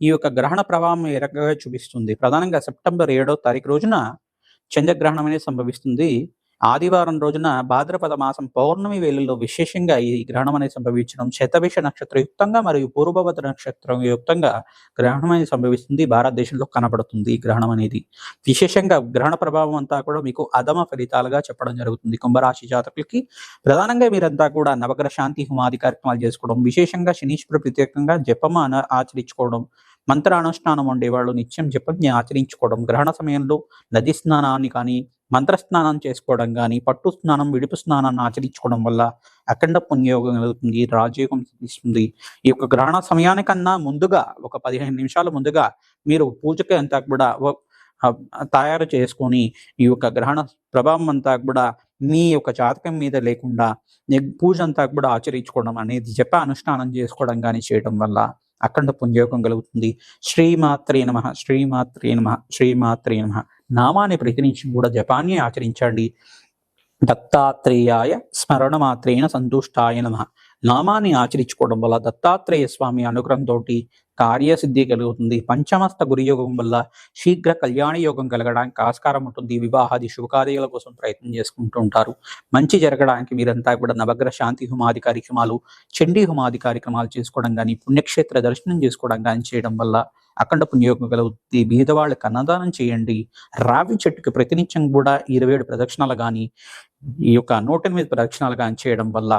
ఈ యొక్క గ్రహణ ప్రభావం ఏ రకంగా చూపిస్తుంది. ప్రధానంగా సెప్టెంబర్ ఏడో తారీఖు రోజున చంద్రగ్రహణం అనేది సంభవిస్తుంది. ఆదివారం రోజున భాద్రపద మాసం పౌర్ణమి వేళల్లో విశేషంగా ఈ గ్రహణం అనేది సంభవించడం శతభిష నక్షత్ర యుక్తంగా మరియు పూర్వభద్ర నక్షత్రం యుక్తంగా గ్రహణం అనేది సంభవిస్తుంది. భారతదేశంలో కనబడుతుంది ఈ గ్రహణం అనేది విశేషంగా గ్రహణ ప్రభావం అంతా కూడా మీకు అధమ ఫలితాలుగా చెప్పడం జరుగుతుంది. కుంభరాశి జాతకులకి ప్రధానంగా మీరంతా కూడా నవగ్రహ శాంతి హోమాది కార్యక్రమాలు చేసుకోవడం విశేషంగా శనీశ్వర ప్రత్యేకంగా జపమాన ఆచరించుకోవడం మంత్రానుష్ఠానం ఉండేవాళ్ళు నిత్యం జపం ఆచరించుకోవడం గ్రహణ సమయంలో నది స్నానాన్ని కానీ మంత్ర స్నానం చేసుకోవడం కానీ పట్టు స్నానం విడుపు స్నానాన్ని ఆచరించుకోవడం వల్ల అఖండ పుణ్యయోగం కలుగుతుంది రాజయోగం సిద్ధిస్తుంది. ఈ యొక్క గ్రహణ సమయానికన్నా ముందుగా ఒక పదిహేను నిమిషాల ముందుగా మీరు పూజకి అంతా కూడా తయారు చేసుకొని ఈ యొక్క గ్రహణ ప్రభావం అంతా కూడా మీ యొక్క జాతకం మీద లేకుండా పూజ అంతా కూడా ఆచరించుకోవడం అనేది జప అనుష్ఠానం చేసుకోవడం కానీ చేయడం వల్ల అఖండ పుణ్యయోగం కలుగుతుంది. శ్రీమాత్రే నమ శ్రీమాత్రే నమ శ్రీమాత్రే నమ. నామాన్ని ప్రతినిత్యం కూడా జపాన్ని ఆచరించండి. దత్తాత్రేయాయ స్మరణ మాత్రేణ సంతుష్టాయ నమ. నామాన్ని ఆచరించుకోవడం వల్ల దత్తాత్రేయ స్వామి అనుగ్రహంతో కార్యసిద్ధి కలుగుతుంది. పంచమస్త గురియోగం వల్ల శీఘ్ర కళ్యాణ యోగం కలగడానికి ఆస్కారం ఉంటుంది. వివాహాది శుభకార్యాల కోసం ప్రయత్నం చేసుకుంటూ ఉంటారు. మంచి జరగడానికి మీరంతా కూడా నవగ్రహ శాంతి హుమాది కార్యక్రమాలు చండీ హుమాది కార్యక్రమాలు చేసుకోవడం కానీ పుణ్యక్షేత్ర దర్శనం చేసుకోవడం కానీ చేయడం వల్ల అఖండ పుణ్యయోగం కలుగుతుంది. బీదవాళ్ళకి అన్నదానం చేయండి. రావి చెట్టుకి ప్రతినిత్యం కూడా ఇరవై ఏడు ప్రదక్షిణాలు కానీ ఈ యొక్క నూట ఎనిమిది ప్రదక్షిణాలు కానీ చేయడం వల్ల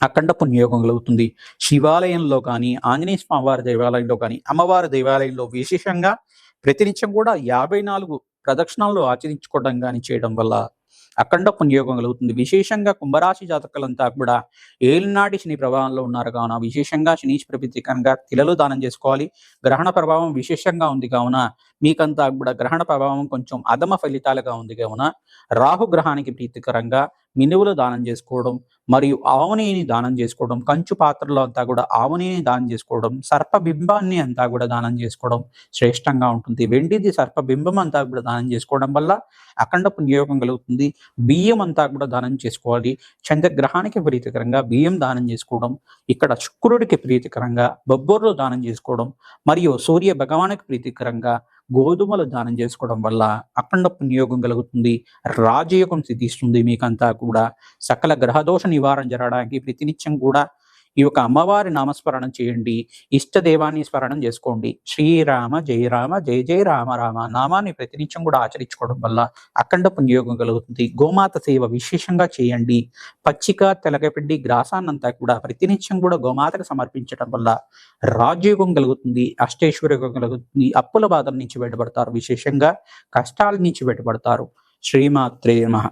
అఖండ పుణ్యయోగం కలుగుతుంది శివాలయంలో కానీ ఆంజనేయ స్వామివారి దేవాలయంలో కానీ అమ్మవారి దేవాలయంలో విశేషంగా ప్రతినిత్యం కూడా యాభై నాలుగు ప్రదక్షిణాలు ఆచరించుకోవడం కానీ చేయడం వల్ల అఖండ పుణ్యయోగం కలుగుతుంది విశేషంగా కుంభరాశి జాతకులంతా కూడా ఏలినాటి శని ప్రభావంలో ఉన్నారు కావున విశేషంగా శనీశ్వర ప్రతీకంగా తిలలు దానం చేసుకోవాలి. గ్రహణ ప్రభావం విశేషంగా ఉంది కావున మీకంతా కూడా గ్రహణ ప్రభావం కొంచెం అధమ ఫలితాలుగా ఉంది కావున రాహు గ్రహానికి ప్రీతికరంగా మినువులు దానం చేసుకోవడం మరియు ఆవనేని దానం చేసుకోవడం కంచు పాత్రలో అంతా కూడా ఆవనేని దానం చేసుకోవడం సర్పబింబాన్ని అంతా కూడా దానం చేసుకోవడం శ్రేష్టంగా ఉంటుంది. వెండిది సర్పబింబం అంతా కూడా దానం చేసుకోవడం వల్ల అఖండ పుణ్యయోగం కలుగుతుంది. బియ్యం అంతా కూడా దానం చేసుకోవాలి. చంద్రగ్రహానికి ప్రీతికరంగా బియ్యం దానం చేసుకోవడం ఇక్కడ శుక్రుడికి ప్రీతికరంగా బొబ్బర్లు దానం చేసుకోవడం మరియు సూర్య భగవానికి ప్రీతికరంగా గోధుమలు దానం చేసుకోవడం వల్ల అఖండ పుణ్యయోగం కలుగుతుంది రాజయోగం సిద్ధిస్తుంది. మీకంతా కూడా సకల గ్రహదోష నివారణ జరగడానికి ప్రతినిత్యం కూడా ఈ యొక్క అమ్మవారి నామస్మరణం చేయండి. ఇష్టదేవాన్ని స్మరణం చేసుకోండి. శ్రీరామ జయ రామ జయ జయ రామ రామ నామాన్ని ప్రతినిత్యం కూడా ఆచరించుకోవడం వల్ల అఖండ పుణ్యయోగం కలుగుతుంది. గోమాత సేవ విశేషంగా చేయండి. పచ్చిక తెలగపిండి గ్రాసాన్నంతా కూడా ప్రతినిత్యం కూడా గోమాతకు సమర్పించడం వల్ల రాజయోగం కలుగుతుంది అష్టైశ్వర్యోగం కలుగుతుంది. అప్పుల బాధల నుంచి బయటపడతారు విశేషంగా కష్టాల నుంచి బయటపడతారు. శ్రీమాత్రే నమః.